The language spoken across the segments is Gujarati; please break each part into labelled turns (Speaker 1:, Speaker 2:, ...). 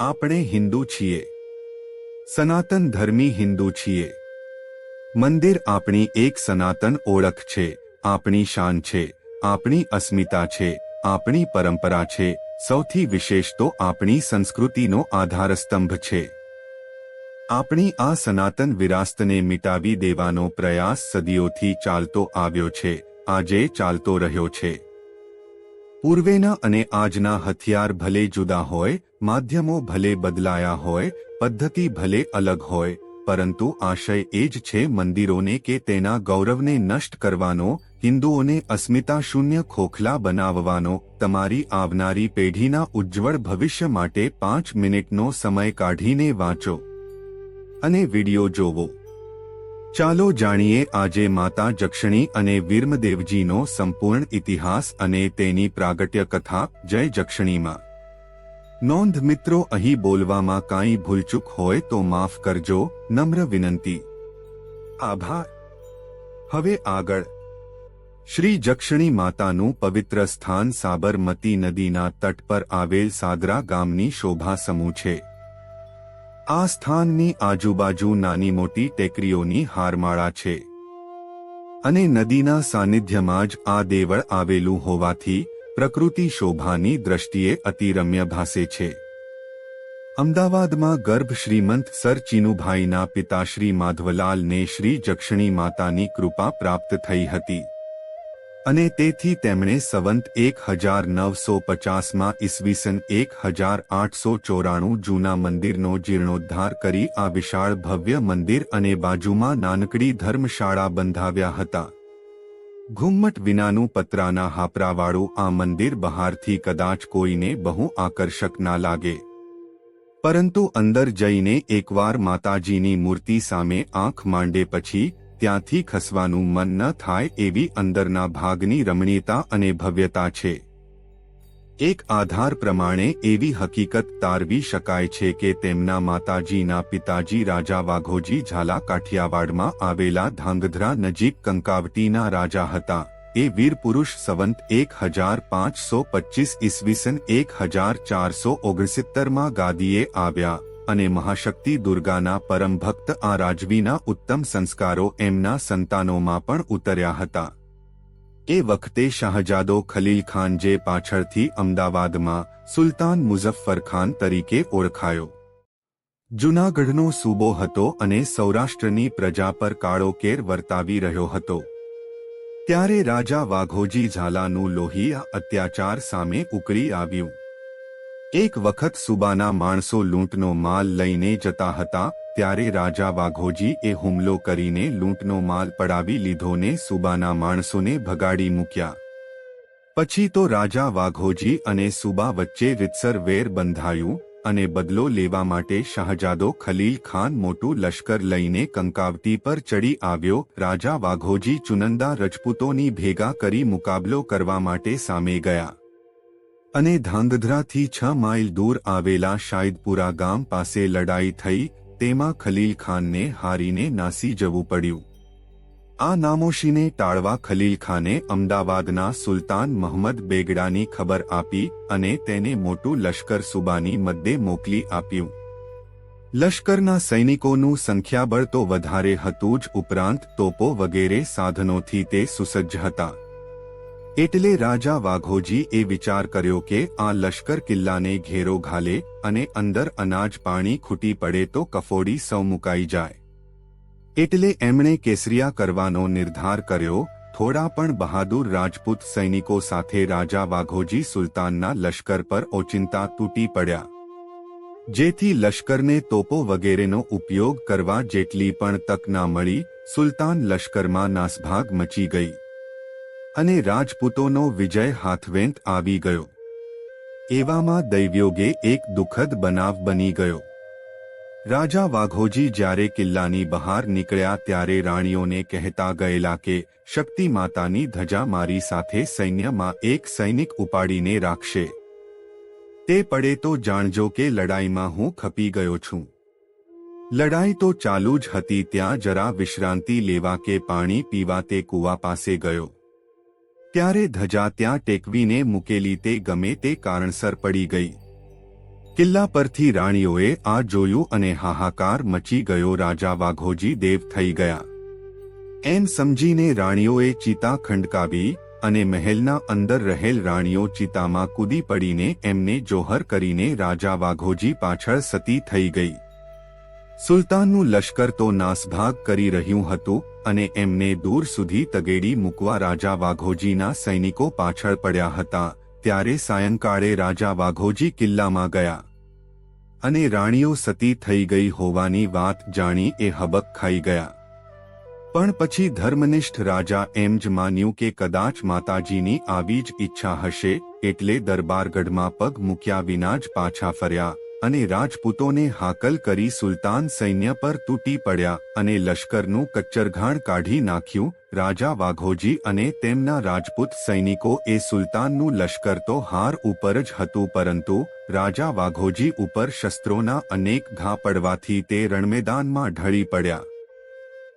Speaker 1: આપણે હિન્દુ છીએ. સનાતન ધર્મી હિન્દુ છીએ. મંદિર આપણી એક સનાતન ઓળખ છે, આપણી શાન છે, આપણી અસ્મિતા છે, આપણી પરંપરા છે, સૌથી વિશેષ તો આપણી સંસ્કૃતિનો આધારસ્તંભ છે. આપણી આ સનાતન વિરાસતને મિટાવી દેવાનો પ્રયાસ સદીઓથી ચાલતો આવ્યો છે, આજે ચાલતો રહ્યો છે. પૂર્વેના અને આજના હથિયાર ભલે જુદા હોય, માધ્યમો ભલે બદલાયા હોય, પદ્ધતિ ભલે અલગ હોય, પરંતુ આશય એ જ છે મંદિરોને કે તેના ગૌરવને નષ્ટ કરવાનો, હિન્દુઓને અસ્મિતા શૂન્ય ખોખલા બનાવવાનો, તમારી આવનારી પેઢીના ઉજ્જવળ ભવિષ્ય માટે પાંચ મિનિટનો સમય કાઢીને વાંચો અને વિડિયો જોવો. ચાલો જાણીએ આજે માતા જક્ષણી અને વીરમદેવજીનો સંપૂર્ણ ઇતિહાસ અને તેની પ્રાગટ્ય કથા, જય જક્ષણીમાં. નોંધ મિત્રો, અહીં બોલવામાં કાંઈ ભૂલચૂક હોય તો માફ કરજો, નમ્ર વિનંતી. આભાર. હવે આગળ. શ્રી જક્ષણી માતાનું પવિત્ર સ્થાન સાબરમતી નદીના તટ પર આવેલ સાદરા ગામની શોભા સમૂહ છે. આ સ્થાનની આજુબાજુ નાની મોટી ટેકરીઓની હારમાળા છે. અને નદીના સાનિધ્યમાં જ આ દેવળ આવેલું હોવાથી પ્રકૃતિ શોભાની દ્રષ્ટિએ અતિરમ્ય ભાસે છે. અમદાવાદમાં ગર્ભ શ્રીમંત સર ચીનુભાઈના પિતા શ્રી માધવલાલને શ્રી જક્ષણી માતાની કૃપા પ્રાપ્ત થઈ હતી. અને તેથી તેમણે સંવંત એક હજાર નવસો પચાસમાં ઈસવીસન એક હજાર આઠસો ચોરાણું જૂના મંદિરનો જીર્ણોદ્ધાર કરી આ વિશાળ ભવ્ય મંદિર અને બાજુમાં નાનકડી ધર્મશાળા બંધાવ્યા હતા. ઘુમ્મટ વિનાનું પતરાના હાપરાવાળું આ મંદિર બહારથી કદાચ કોઈને બહુ આકર્ષક ના લાગે. પરંતુ અંદર જઈને એકવાર માતાજીની મૂર્તિ સામે આંખ માંડે પછી ત્યાંથી ખસવાનું મન ન થાય એવી અંદરના ભાગની રમણીયતા અને ભવ્યતા છે. એક આધાર પ્રમાણે એવી હકીકત તારવી શકાય છે કે તેમના માતાજીના પિતાજી રાજા વાઘોજી ઝાલા કાઠિયાવાડમાં આવેલા ધાંગધ્રા નજીક કંકાવટીના રાજા હતા. એ વીર પુરુષ સંવંત એક હજાર પાંચસો પચીસ ઈસવીસન એક હજાર ચારસો ઓગણસિત્તરમાં ગાદીએ આવ્યા. અને મહાશક્તિ દુર્ગાના પરમ ભક્ત આ રાજવીના ઉત્તમ સંસ્કારો એમના સંતાનોમાં પણ ઉતર્યા હતા. એ વખતે શાહજાદો ખલીલ ખાન જે પાછળથી અમદાવાદમાં સુલતાન મુઝફ્ફર ખાન તરીકે ઓળખાયો. જૂનાગઢનો સૂબો હતો અને સૌરાષ્ટ્રની પ્રજા પર કાળો કેર વર્તાવી રહ્યો હતો. ત્યારે રાજા વાઘોજી ઝાલાનું લોહી અત્યાચાર સામે ઉકળી આવ્યું. એક વખત સુબાના માણસો લૂંટનો માલ લઈને જતા હતા, ત્યારે રાજા વાઘોજી એ હુમલો કરીને લૂંટનો માલ પડાવી લીધો ને સુબાના માણસોને ભગાડી મૂક્યા. પછી તો રાજા વાઘોજી અને સુબા વચ્ચે રીતસર વેર બંધાયું અને બદલો લેવા માટે શાહજાદો ખલીલ ખાન મોટું લશ્કર લઈને કંકાવતી પર ચડી આવ્યો. રાજા વાઘોજી ચુનંદા રજપૂતોની ભેગા કરી મુકાબલો કરવા માટે સામે ગયા. અને ધાંગધ્રાથી છ માઇલ દૂર આવેલા શાહિદપુરા ગામ પાસે લડાઈ થઈ, તેમાં ખલીલ ખાનને હારીને નાસી જવું પડ્યું. આ નામોશીને ટાળવા ખલીલ ખાને અમદાવાદના સુલતાન મહમદ બેગડાની ખબર આપી અને તેને મોટું લશ્કર સુબાની મદ્દે મોકલી આપ્યું. લશ્કરના સૈનિકોનું સંખ્યાબળ તો વધારે હતું જ ઉપરાંત તોપો વગેરે સાધનોથી તે સુસજ્જ હતા. એટલે રાજા વાઘોજી એ વિચાર કર્યો કે આ લશ્કર કિલ્લાને ઘેરો ઘાલે અને અંદર અનાજ પાણી ખૂટી પડે તો કફોડી સૌ મુકાઈ જાય. એટલે એમણે કેસરિયા કરવાનો નિર્ધાર કર્યો, થોડા પણ બહાદુર રાજપૂત સૈનિકો સાથે રાજા વાઘોજી સુલતાનના લશ્કર પર ઓચિંતા તૂટી પડ્યા. જેથી લશ્કરને તોપો વગેરેનો ઉપયોગ કરવા જેટલી પણ તક ના મળી, સુલતાન લશ્કરમાં નાસભાગ મચી ગઈ. અને રાજપૂતોનો વિજય હાથવેંત આવી ગયો. એવામાં દૈવ્યોગે એક દુઃખદ બનાવ બની ગયો. રાજા વાઘોજી જ્યારે કિલ્લાની બહાર નીકળ્યા ત્યારે રાણીઓને કહેતા ગયેલા કે, શક્તિ માતાની ધજા મારી સાથે સૈન્યમાં એક સૈનિક ઉપાડીને રાખશે. તે પડે તો જાણજો કે લડાઈમાં હું ખપી ગયો છું. લડાઈ તો ચાલુ જ હતી, ત્યાં જરા વિશ્રાંતિ લેવા કે પાણી પીવા તે કૂવા પાસે ગયો. ત્યારે ધજા ત્યાં ટેકવીને મૂકેલી તે ગમે તે કારણસર પડી ગઈ. કિલ્લા પરથી રાણીઓએ આ જોયું અને હાહાકાર મચી ગયો રાજા વાઘોજી દેવ થઈ ગયા. એમ સમજીને રાણીઓએ ચિતા ખંડકાવી અને મહેલના અંદર રહેલ રાણીઓ ચિતામાં કૂદી પડીને એમને જોહર કરીને રાજા વાઘોજી પાછળ સતી થઈ ગઈ. સુલતાનનું લશ્કર તો નાસભાગ કરી રહ્યું હતું અને એમને દૂર સુધી તગેડી મૂકવા રાજા વાઘોજીના સૈનિકો પાછળ પડ્યા હતા, ત્યારે સાયંકાળે રાજા વાઘોજી કિલ્લામાં ગયા. અને રાણીઓ સતી થઈ ગઈ હોવાની વાત જાણી એ હબક ખાઈ ગયા. પણ પછી ધર્મનિષ્ઠ રાજા એમ જ માન્યું કે કદાચ માતાજીની આવી જ ઈચ્છા હશે, એટલે દરબારગઢમાં પગ મૂક્યા વિના જ પાછા ફર્યા. અને રાજપૂતોને હાકલ કરી સુલતાન સૈન્ય પર તૂટી પડ્યા અને લશ્કરનું કચ્ચરઘાણ કાઢી નાખ્યું. રાજા વાઘોજી અને તેમના રાજપૂત સૈનિકો એ સુલતાનનું લશ્કર તો હાર ઉપર જ હતું પરંતુ રાજા વાઘોજી ઉપર શસ્ત્રોના અનેક ઘા પડવાથી તે રણમેદાનમાં ઢળી પડ્યા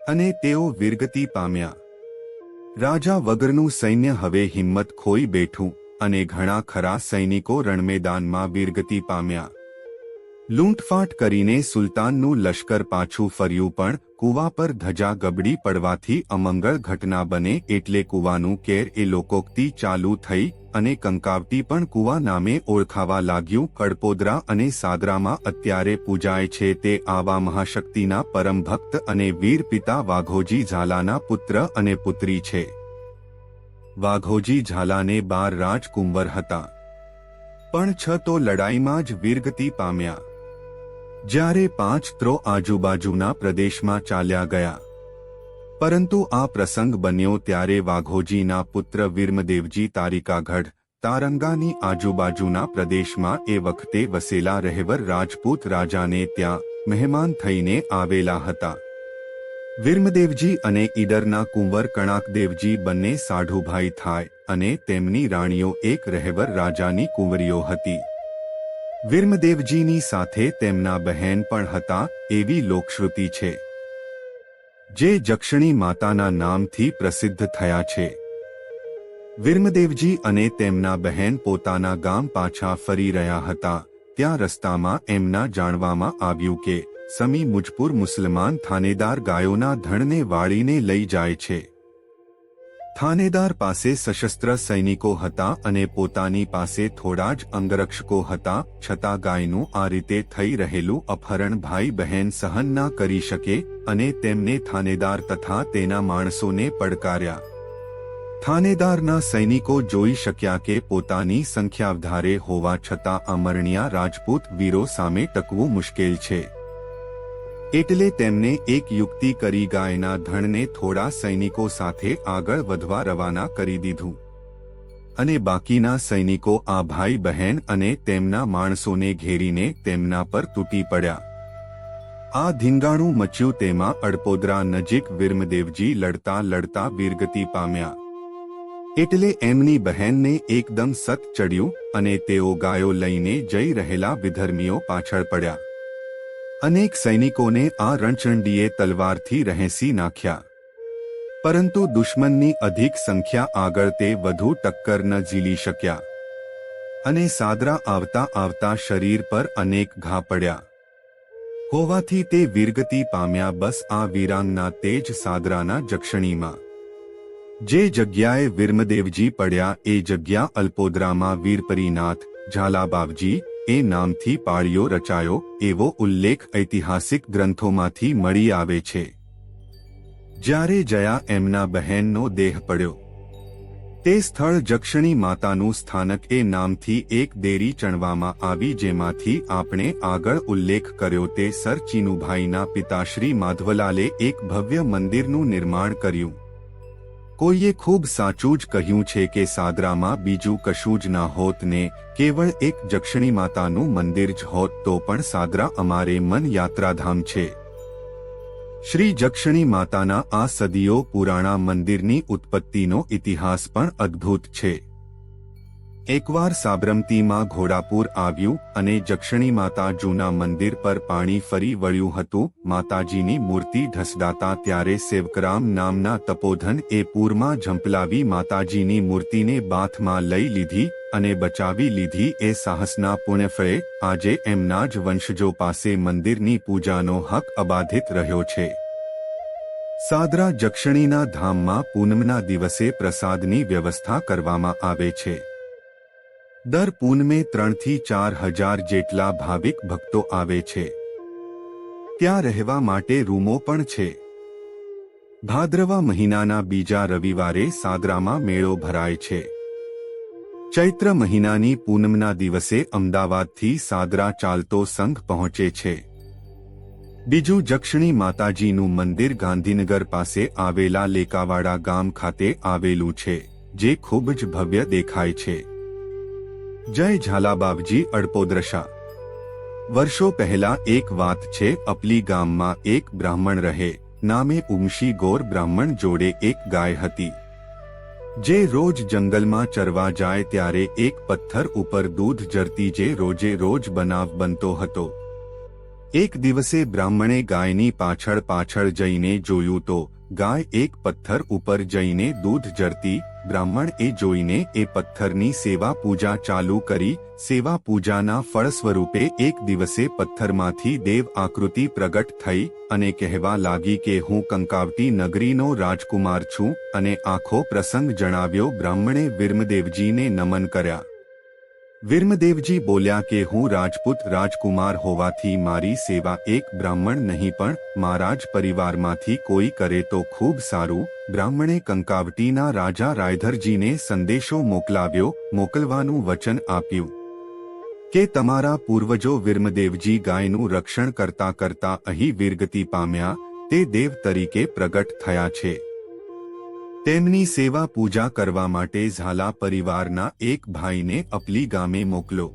Speaker 1: અને તેઓ વિરગતિ પામ્યા. રાજા વગરનું સૈન્ય હવે હિંમત ખોઈ બેઠું અને ઘણા ખરા સૈનિકો રણમેદાનમાં વિરગતિ પામ્યા. લૂંટફાટ કરીને સુલતાનનું લશ્કર પાછું ફર્યું પણ કુવા પર ધજા ગબડી પડવાથી અમંગળ ઘટના બને એટલે કુવાનું કેર એ લોકોક્તિ ચાલુ થઈ અને કંકાવટી પણ કુવા નામે ઓળખાવા લાગ્યું. કડપોદરા અને સાદરામાં અત્યારે પૂજાય છે તે આવા મહાશક્તિના પરમ ભક્ત અને વીર પિતા વાઘોજી ઝાલાના પુત્ર અને પુત્રી છે. વાઘોજી ઝાલાને બાર રાજકુંવર હતા. પણ છ તો લડાઈમાં જ વીરગતિ પામ્યા. જ્યારે પાંચ ત્રો આજુબાજુના પ્રદેશમાં ચાલ્યા ગયા. પરંતુ આ પ્રસંગ બન્યો ત્યારે વાઘોજીના પુત્ર વિર્મદેવજી તારિકાગઢ, તારંગાની આજુબાજુના પ્રદેશમાં એ વખતે વસેલા રહેવર રાજપૂત રાજાને ત્યાં મહેમાન થઈને આવેલા હતા. વિર્મદેવજી અને ઈડરના કુંવર કણાકદેવજી બંને સાઢુભાઈ થાય અને તેમની રાણીઓ એક રહેવર રાજાની કુંવરીઓ હતી. વીરમદેવજીની સાથે તેમના બહેન પણ હતા એવી લોકશ્રુતિ છે. જે જક્ષણી માતાના નામથી પ્રસિદ્ધ થયા છે. વિર્મદેવજી અને તેમના બહેન પોતાના ગામ પાછા ફરી રહ્યા હતા. ત્યાં રસ્તામાં એમના જાણવામાં આવ્યું કે, સમી મુજપુર મુસલમાન થાનેદાર ગાયોના ધણને વાળીને લઈ જાય છે. થાનેદાર પાસે સશસ્ત્ર સૈનિકો હતા અને પોતાની પાસે થોડા જ અંગરક્ષકો હતા, છતાં ગાયનું આ રીતે થઈ રહેલું અપહરણ ભાઈ બહેન સહન ના કરી શકે અને તેમને થાનેદાર તથા તેના માણસોને પડકાર્યા. થાનેદારના સૈનિકો જોઈ શક્યા કે પોતાની સંખ્યા વધારે હોવા છતાં અમરણીયા રાજપૂત વીરો સામે ટકવું મુશ્કેલ છે. એટલે તેમને એક યુક્તિ કરી ગાયના ધણને થોડા સૈનિકો સાથે આગળ વધવા રવાના કરી દીધું. અને બાકીના સૈનિકો આ ભાઈ બહેન અને તેમના માણસોને ઘેરીને તેમના પર તૂટી પડ્યા. આ ધીંગાણું મચ્યું તેમાં અડપોદરા નજીક વિર્મદેવજી લડતા લડતા વીરગતિ પામ્યા. એટલે એમની બહેનને એકદમ સત ચડ્યું અને તેઓ ગાયો લઈને જઈ રહેલા વિધર્મીઓ પાછળ પડ્યા. અનેક સૈનિકોને આ રણચંડીએ તલવારથી રહેસી નાખ્યા. પરંતુ દુશ્મનની અધિક સંખ્યા આગળ તે વધુ ટક્કર ન ઝીલી શક્યા. અને સાદરા આવતા આવતા શરીર પર અનેક ઘા પડ્યા. હોવાથી તે વીરગતિ પામ્યા બસ આ વીરાંગના તેજ સાદરાના જક્ષણીમાં. જે જગ્યાએ વિર્મદેવજી પડ્યા એ જગ્યા અલ્પોદરામાં વીરપરીનાથ, ઝાલાબાવજી એ નામથી પાળીઓ રચાયો, એવો ઉલ્લેખ ઐતિહાસિક ગ્રંથોમાંથી મળી આવે છે. જ્યારે જયા એમના બહેનનો દેહ પડ્યો. તે સ્થળ જક્ષણી માતાનું સ્થાનક એ નામથી એક દેરી ચણવામાં આવી જેમાંથી આપણે આગળ ઉલ્લેખ કર્યો તે સર ચીનુભાઈના પિતાશ્રી માધવલાલે એક ભવ્ય મંદિરનું નિર્માણ કર્યું. કોઈએ ખૂબ સાચું જ કહ્યું છે કે સાદરામાં બીજું કશું જ ના હોત ને, કેવળ એક જક્ષણી માતાનું મંદિર જ હોત તો પણ સાદરા અમારે મન યાત્રાધામ છે. શ્રી જક્ષણી માતાના આ સદીઓ પુરાણા મંદિરની ઉત્પત્તિનો ઇતિહાસ પણ અદ્ભુત છે. એકવાર સાબરમતીમાં ઘોડાપુર આવ્યું અને જક્ષણી માતા જૂના મંદિર પર પાણી ફરી વળ્યું હતું, માતાજીની મૂર્તિ ઢસડાતા ત્યારે સેવકરામ નામના તપોધન એ પૂરમાં ઝંપલાવી માતાજીની મૂર્તિને બાથમાં લઈ લીધી અને બચાવી લીધી એ સાહસના પુણ્યફળે આજે એમના જ વંશજો પાસે મંદિરની પૂજાનો હક અબાધિત રહ્યો છે. સાદરા જક્ષણીના ધામમાં પૂનમના દિવસે પ્રસાદની વ્યવસ્થા કરવામાં આવે છે. દર પૂનમે ત્રણથી ચાર હજાર જેટલા ભાવિક ભક્તો આવે છે. ત્યાં રહેવા માટે રૂમો પણ છે. ભાદ્રવા મહિનાના બીજા રવિવારે સાદરામાં મેળો ભરાય છે. ચૈત્ર મહિનાની પૂનમના દિવસે અમદાવાદથી સાદરા ચાલતો સંઘ પહોંચે છે. બીજું જક્ષણી માતાજીનું મંદિર ગાંધીનગર પાસે આવેલા લેકાવાડા ગામ ખાતે આવેલું છે, જે ખૂબ જ ભવ્ય દેખાય છે. જય ઝાલાબાબજી અડપોદ્રશા. વર્ષો પહેલા એક વાત છે, અપલી ગામમાં એક બ્રાહ્મણ રહે, નામે ઉમશી ગોર બ્રાહ્મણ જોડે એક ગાય હતી. જે રોજ જંગલમાં ચરવા જાય ત્યારે એક પથ્થર ઉપર દૂધ જરતી જે રોજે રોજ બનાવ બનતો હતો. એક દિવસે બ્રાહ્મણે ગાયની પાછળ પાછળ જઈને જોયું તો, ગાય એક પથ્થર ઉપર જઈને દૂધ જરતી બ્રાહ્મણ એ જોઈને એ પથ્થરની સેવા પૂજા ચાલુ કરી, સેવા પૂજાના ફળ સ્વરૂપે એક દિવસે પથ્થરમાંથી દેવ આકૃતિ પ્રગટ થઈ અને કહેવા લાગી કે હું કંકાવટી નગરીનો રાજકુમાર છું અને આખો પ્રસંગ જણાવ્યો બ્રાહ્મણે વિર્મદેવજીને નમન કર્યા. વિર્મદેવજી બોલ્યા કે હું રાજપૂત રાજકુમાર હોવાથી મારી સેવા એક બ્રાહ્મણ નહીં પણ મારા જ પરિવારમાંથી કોઈ કરે તો ખૂબ સારું. બ્રાહ્મણે કંકાવટીના રાજા રાયધરજીને સંદેશો મોકલાવ્યો, મોકલવાનું વચન આપ્યું. કે તમારા પૂર્વજો વિર્મદેવજી ગાયનું રક્ષણ કરતા કરતા અહીં વિરગતિ પામ્યા, તે દેવ તરીકે પ્રગટ થયા છે. તેમની સેવા પૂજા કરવા માટે ઝાલા પરિવારના એક ભાઈને અપલી ગામે મોકલો.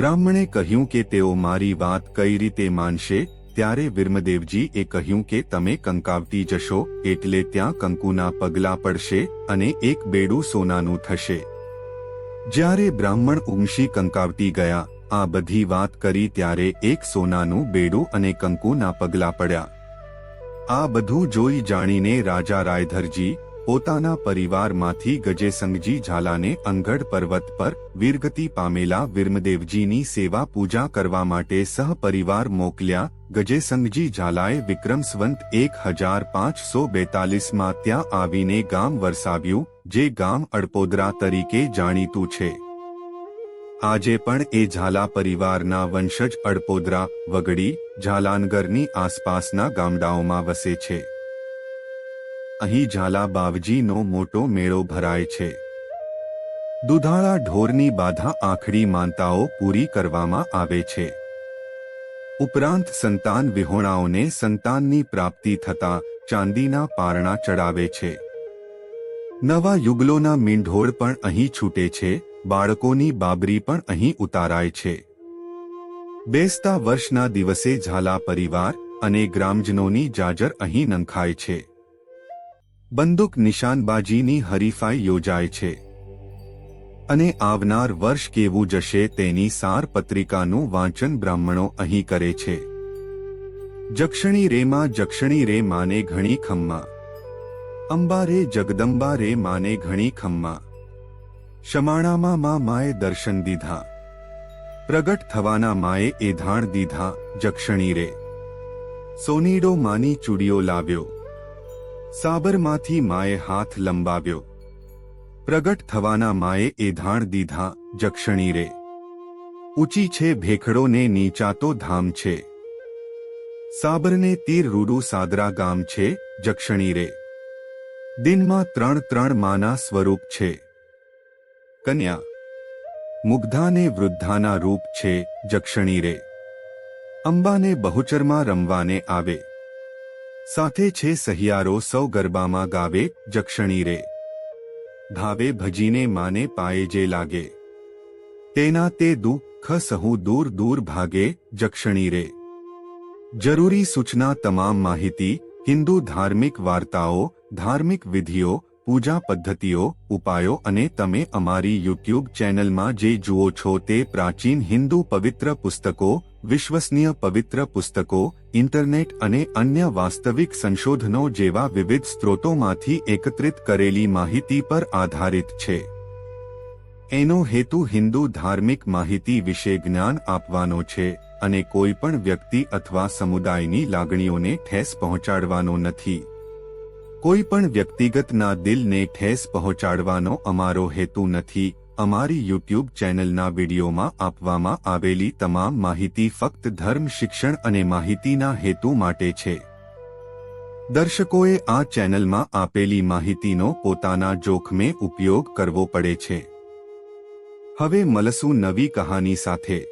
Speaker 1: બ્રાહ્મણે કહ્યું કે તેઓ મારી વાત કઈ રીતે માનશે, ત્યારે વિર્મદેવજીએ કહ્યું કે તમે કંકાવતી જશો, એટલે ત્યાં કંકુના પગલા પડશે અને એક બેડું સોનાનું થશે. જ્યારે બ્રાહ્મણ ઉમશી કંકાવતી ગયા, આ બધી વાત કરી ત્યારે એક સોનાનું બેડું અને કંકુના પગલા પડ્યા. આ બધું જોઈ જાણીને રાજા રાયધરજી પોતાના પરિવારમાંથી ગજેસંગજી ઝાલાને અંગઢ પર્વત પર વીરગતિ પામેલા વિર્મદેવજીની સેવા પૂજા કરવા માટે સહપરિવાર મોકલ્યા. ગજેસંગજી ઝાલાએ વિક્રમસ્વંત એક હજાર પાંચસો બેતાલીસમાં ત્યાં આવીને ગામ વરસાવ્યું, જે ગામ અડપોદરા તરીકે જાણીતું છે. આજે પણ એ ઝાલા પરિવારના વંશજ અડપોદરા, વગડી, ઝાલાનગરની આસપાસના ગામડાઓમાં વસે છે. અહીં ઝાલા બાવજીનો મોટો મેળો ભરાય છે. દુધાળા ઢોરની બાધા આખડી માનતાઓ પૂરી કરવામાં આવે છે. ઉપરાંત સંતાન વિહોણાઓને સંતાનની પ્રાપ્તિ થતા ચાંદીના પારણા ચડાવે છે. નવા યુગલોના મીંઢોળ પણ અહીં છૂટે છે બાળકોની બાબરી પણ અહીં ઉતારાય છે. બેસતા વર્ષના દિવસે ઝાલા પરિવાર અને ગ્રામજનોની જાજર અહીં નંખાય છે. બંદૂક નિશાનબાજીની હરીફાઈ યોજાય છે. અને આવનાર વર્ષ કેવું જશે તેની સાર પત્રિકાનું વાંચન બ્રાહ્મણો અહીં કરે છે. જક્ષણી રેમાં જક્ષણી રે માને ઘણી ખમ્મા. અંબા રે જગદંબા રે માને ઘણી ખમ્મા. શમાણામાં મા માએ દર્શન દીધા. પ્રગટ થવાના માએ એધાણ દીધા, જક્ષણી રે. સોનીડો માની ચૂડીઓ લાવ્યો. સાબરમાંથી માએ હાથ લંબાવ્યો. પ્રગટ થવાના માએ એધાણ દીધા, જક્ષણી રે. ઊંચી છે ભેખડો ને નીચા તો ધામ છે. સાબરને તીર રૂડુ સાદરા ગામ છે, જક્ષણી રે. દિનમાં ત્રણ ત્રણ માના સ્વરૂપ છે. કન્યા, મુગ્ધાને વૃદ્ધાના રૂપ છે જક્ષણી રે. અંબાને બહુચરમાં રમવાને આવે. સાથે છે સહિયારો સૌ ગરબામાં ગાવે જક્ષણી રે. ભાવે ભજીને માને પાયે જે લાગે. તેના તે દુઃખ સહુ દૂર દૂર ભાગે જક્ષણી રે. જરૂરી સૂચના તમામ માહિતી, હિન્દુ ધાર્મિક વાર્તાઓ, ધાર્મિક વિધિઓ પૂજા પદ્ધતિઓ, ઉપાયો અને તમે અમારી યુટ્યુબ ચેનલમાં જે જુઓ છો તે પ્રાચીન હિન્દુ પવિત્ર પુસ્તકો, વિશ્વસનીય પવિત્ર પુસ્તકો, ઇન્ટરનેટ અને અન્ય વાસ્તવિક સંશોધનો જેવા વિવિધ સ્ત્રોતોમાંથી એકત્રિત કરેલી માહિતી પર આધારિત છે. એનો હેતુ હિન્દુ ધાર્મિક માહિતી વિશે જ્ઞાન આપવાનો છે અને કોઈ પણ વ્યક્તિ અથવા સમુદાયની લાગણીઓને ઠેસ પહોંચાડવાનો નથી. કોઈ પણ વ્યક્તિગતના દિલને ઠેસ પહોંચાડવાનો અમારો હેતુ નથી, અમારી યુટ્યુબ ચેનલના વિડીયોમાં આપવામાં આવેલી તમામ માહિતી ફક્ત ધર્મ, શિક્ષણ અને માહિતીના હેતુ માટે છે. દર્શકોએ આ ચેનલમાં આપેલી માહિતીનો પોતાના જોખમે ઉપયોગ કરવો પડે છે. હવે મલસું નવી કહાની સાથે.